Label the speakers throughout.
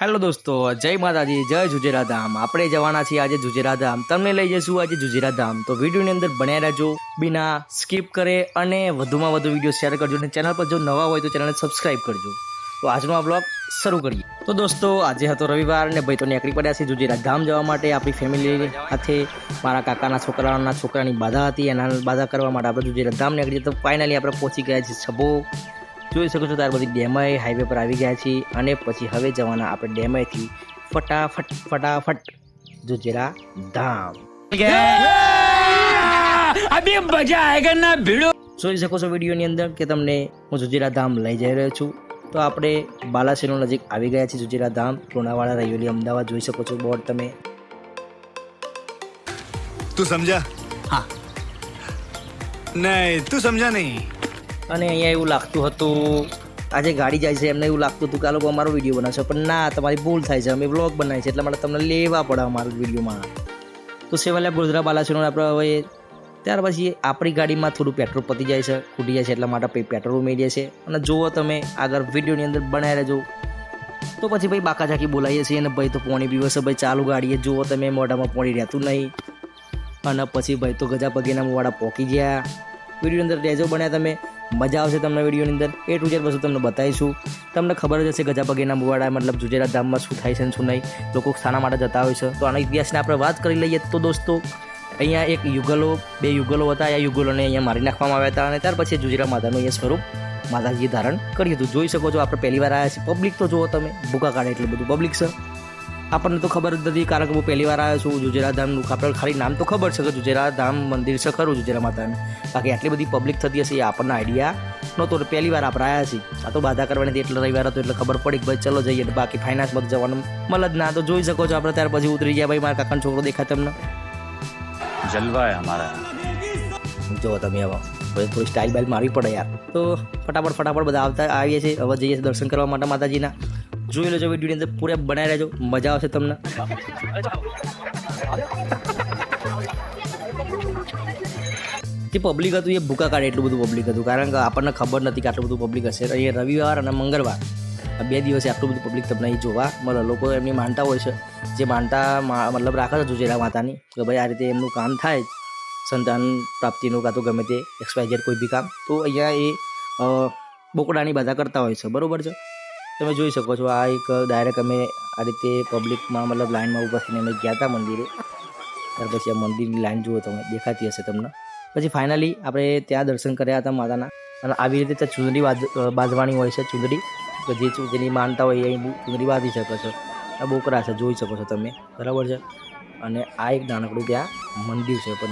Speaker 1: Hello દોસ્તો, જય માતાજી, જય જુજેરા ધામ આપણે જવાના છીએ આજે જુજેરા ધામ તમને લઈ જઈશું આજે જુજેરા ધામ તો વિડીયોની અંદર બન્યા રહેજો, બિના સ્કીપ કરે અને વધુમાં વધુ વીડિયો શેર કરજો અને ચેનલ પર જો નવા હોય તો ચેનલને સબસ્ક્રાઇબ કરજો. તો આજનો આ બ્લોગ શરૂ કરીએ. તો દોસ્તો, આજે હતો રવિવાર અને ભાઈ તો નીકળી પડ્યા છે જુજેરા ધામ જવા માટે. આપણી ફેમિલી સાથે મારા કાકાના છોકરાઓના છોકરાની બાધા હતી, એના બાધા કરવા માટે આપણે જુજેરા ધામ નીકળીએ. તો ફાઇનલી આપણે પહોંચી ગયા છીએ છબો જોઈ શકો છો ત્યાર પછી ડેમાઈ હાઈવે પર આવી ગયા છીએ અને પછી હવે જવાના આપણે ડેમાઈથી ફટાફટ ફટાફટ જુજેરા ધામ.
Speaker 2: અભી મજા આયેગા ના ભીડો.
Speaker 1: જોઈ શકો છો વીડિયો ની અંદર કે તમને હું જુજેરા ધામ લઈ જઈ રહ્યો છું. તો આપણે બાલાસિનો નજીક આવી ગયા છીએ જુજેરા ધામ. લોનાવાળા રયોલી અમદાવાદ જોઈ શકો છો બોર્ડ તમે.
Speaker 3: તું સમજા?
Speaker 2: હા.
Speaker 3: નહીં તું સમજા નહીં.
Speaker 1: અને અહીંયા એવું લાગતું હતું, આજે ગાડી જાય છે, એમને એવું લાગતું હતું કે આ લોકો અમારો વીડિયો બનાવશે, પણ ના, તમારી ભૂલ થાય છે, અમે બ્લોગ બનાવીએ છીએ, એટલા માટે તમને લેવા પડે અમારા વિડીયોમાં તો સેવાલિયા ગોધરા બાલાસિનો આપણે હવે, ત્યાર પછી આપણી ગાડીમાં થોડું પેટ્રોલ પતી જાય છે, ખૂટી જાય છે, એટલા માટે પેટ્રોલ ઉમેરીએ છીએ. અને જુઓ તમે, આગળ વિડીયોની અંદર બનાવી રહેજો. તો પછી ભાઈ બાકા ઝાકી બોલાવીએ છીએ અને ભાઈ તો પોણી પીવે છે, ભાઈ ચાલુ ગાડીએ, જુઓ તમે, મોઢામાં પોણી રહેતું નહીં. અને પછી ભાઈ તો ગજા પગીના મોવાડા પોકી ગયા. વીડિયો અંદર રહેજો, બન્યા તમે. મજા આવશે તમને વિડીયોની અંદર. એ ટુ ઝેડ વસ્તુ તમને બતાવીશું. તમને ખબર જ હશે ગજા મુવાડા, મતલબ જુજેરા ધામમાં શું થાય છે શું નહીં. લોકો સ્થાના માટે જતા હોય છે. તો આના ઇતિહાસને આપણે વાત કરી લઈએ તો દોસ્તો, અહીંયા એક યુગલો, બે યુગલો હતા. આ યુગલોને અહીંયા મારી નાખવામાં આવ્યા હતા અને ત્યાર પછી જુજેરા માતાનું અહીંયા સ્વરૂપ માતાજીએ ધારણ કર્યું હતું. જોઈ શકો છો, આપણે પહેલી વાર આવ્યા છીએ. પબ્લિક તો જુઓ તમે ભૂકા કાઢે એટલું બધું પબ્લિક છે. આપણને તો ખબર જ નથી કારણ કે હું પહેલી વાર આવ્યો છું જુજેરા ધામનું આપણે ખાલી નામ તો ખબર છે કે જુજેરા ધામ મંદિર છે ખરું જુજેરા માતાનું. બાકી આટલી બધી પબ્લિક થતી હશે એ આપણને આઈડિયા નહોતો એટલે પહેલી વાર આપણે આવ્યા છીએ. આ તો બાધા કરવાની એટલે રવિવાર હતો એટલે ખબર પડી કે ભાઈ ચલો જઈએ. બાકી ફાઇનાન્સમાં જવાનું મલ જ ના તો જોઈ શકો છો આપણે ત્યાર પછી ઉતરી ગયા ભાઈ મારા કાકાનો છોકરો દેખાય તમને.
Speaker 2: જલવા અમારા.
Speaker 1: જો તમે હવે થોડી સ્ટાઇલ બાઇલ મારવી પડે યાર. તો ફટાફટ ફટાફટ બધા આવતા આવીએ છીએ. હવે જઈએ દર્શન કરવા માટે માતાજીના. જોઈ લેજો વિડીયોની અંદર પૂરા બનાવી રહેજો. મજા આવશે તમને. જે પબ્લિક હતું, એ ભૂકા કાઢે એટલું બધું પબ્લિક હતું. કારણ કે આપણને ખબર નથી કે આટલું બધું પબ્લિક હશે. અહીંયા રવિવાર અને મંગળવાર. બે દિવસે આટલું બધું પબ્લિક તમને અહીં જોવા મળે. લોકો એમની માનતા હોય છે. જે માનતા મતલબ રાખે છે જુજેરા માતાની, કે ભાઈ આ રીતે એમનું કામ થાય સંતાન પ્રાપ્તિનું કાં તો ગમે તે એક્સપાયર કોઈ બી કામ. તો અહીંયા એ બોકડાની બાધા કરતા હોય છે. બરોબર છે? તમે જોઈ શકો છો, આ એક ડાયરેક્ટ અમે આ રીતે પબ્લિકમાં મતલબ લાઇનમાં ઊભા થઈને અમે ગયા હતા મંદિરે. ત્યાર પછી આ મંદિરની લાઈન જુઓ તમે, દેખાતી હશે તમને. પછી ફાઇનલી આપણે ત્યાં દર્શન કર્યા હતા માતાના. અને આવી રીતે ત્યાં ચૂંદડી બાંધ બાંધવાની હોય છે ચૂંદડી. તો જે ચૂંદડી માનતા હોય એ ચૂંદડી બાંધી શકો છો. આ બોકરા છે, જોઈ શકો છો તમે. બરાબર છે? અને આ એક નાનકડું ત્યાં મંદિર છે. પણ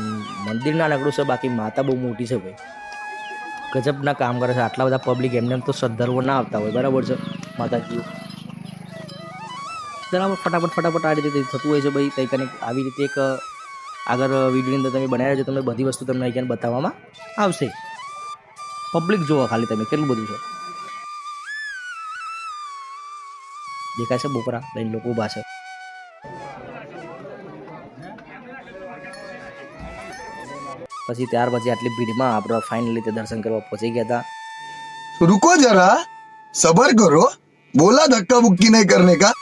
Speaker 1: મંદિર નાનકડું છે, બાકી માતા બહુ મોટી છે ભાઈ. ગજબના કામ કરે છે. આટલા બધા પબ્લિક એમને એમ તો સદ્ધર્વો ના આવતા હોય. બરાબર છે? માતાજીઓ બરાબર ફટાફટ ફટાફટ આ રીતે થતું હોય છે ભાઈ. કંઈક અને આવી રીતે એક આગળ વિડીયોની અંદર તમે બનાવ્યા છો, તમને બધી વસ્તુ તમને અહીંયા બતાવવામાં આવશે. પબ્લિક જુઓ ખાલી તમે, કેટલું બધું છે. દેખાય છે બોકરા, લઈને લોકો ઊભા છે. પછી ત્યાર પછી આટલી ભીડમાં આપણે ફાઇનલી તે દર્શન કરવા પહોંચી ગયા હતા.
Speaker 4: રૂકો જરા, સબર કરો. બોલા ધક્કા મુક્કી નહીં કરને
Speaker 1: કા?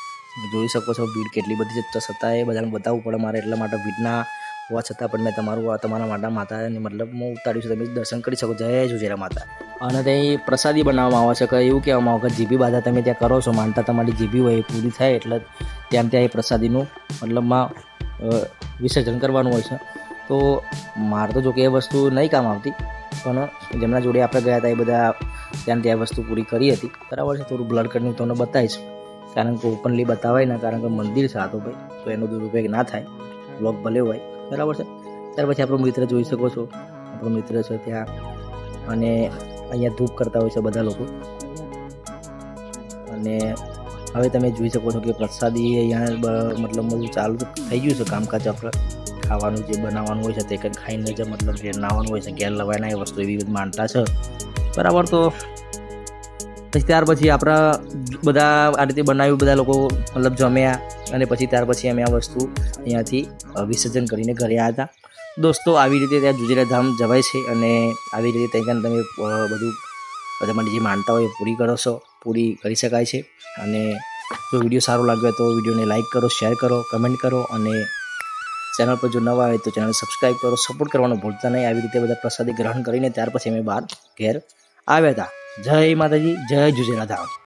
Speaker 1: જોઈ શકો છો ભીડ કેટલી બધી છે. છતાં એ બધાને બતાવવું પડે મારે એટલા માટે ભીડના હોવા છતાં પણ મેં તમારું તમારા માટે માતાને મતલબ હું ઉતાર્યું છું. તમે દર્શન કરી શકો. જય જુજેરા માતા. અને ત્યાં પ્રસાદી બનાવવામાં આવે છે. કે એવું કહેવામાં આવે કે જીબી બાધા તમે ત્યાં કરો છો, માનતા તમારી જીબી હોય એ પૂરી થાય એટલે ત્યાં ત્યાં એ પ્રસાદીનું મતલબમાં વિસર્જન કરવાનું હોય છે. તો મારે તો જો કે એ વસ્તુ નહીં કામ આવતી. પણ જેમના જોડે આપણે ગયા હતા એ બધા ત્યાં ત્યાં વસ્તુ પૂરી કરી હતી. બરાબર છે, થોડું બ્લડ કટનું તમને બતાવીશ. કારણ કે ઓપનલી બતાવાય ના, કારણ કે મંદિર છે આતો ભાઈ, તો એનો દુરુપયોગ ના થાય. બ્લોગ ભલે હોય. બરાબર છે? ત્યાર પછી આપણો મિત્ર જોઈ શકો છો. આપણો મિત્ર છે ત્યાં. અને અહીંયા ધૂપ કરતા હોય છે બધા લોકો. અને હવે તમે જોઈ શકો છો કે પ્રસાદી અહીંયા મતલબ ચાલુ થઈ ગયું છે, કામકાજ આપણે. ખાવાનું જે બનાવવાનું હોય છે તે કંઈ ખાઈને જે મતલબ ઘેર નાવાનું હોય છે. ઘેર લવાયના એ વસ્તુ એવી માનતા છે. બરાબર? તો પછી ત્યાર પછી આપણા બધા આ રીતે બનાવ્યું, બધા લોકો મતલબ જમ્યા અને પછી ત્યાર પછી અમે આ વસ્તુ અહીંયાથી વિસર્જન કરીને ઘરે આવ્યા હતા. દોસ્તો, આવી રીતે ત્યાં જુજેરા ધામ જવાય છે અને આવી રીતે ત્યાં તમે બધું તમારી જે માનતા હોય પૂરી કરો છો, પૂરી કરી શકાય છે. અને જો વીડિયો સારો લાગ્યો તો વિડીયોને લાઇક કરો, શેર કરો, કમેન્ટ કરો અને ચેનલ પર જો નવા આવે તો ચેનલ સબસ્ક્રાઈબ કરો. સપોર્ટ કરવાનું ભૂલતા નહીં. આવી રીતે બધા પ્રસાદી ગ્રહણ કરીને ત્યાર પછી અમે બહાર ઘેર આવ્યા હતા. જય માતાજી જય જુજેલા ધામ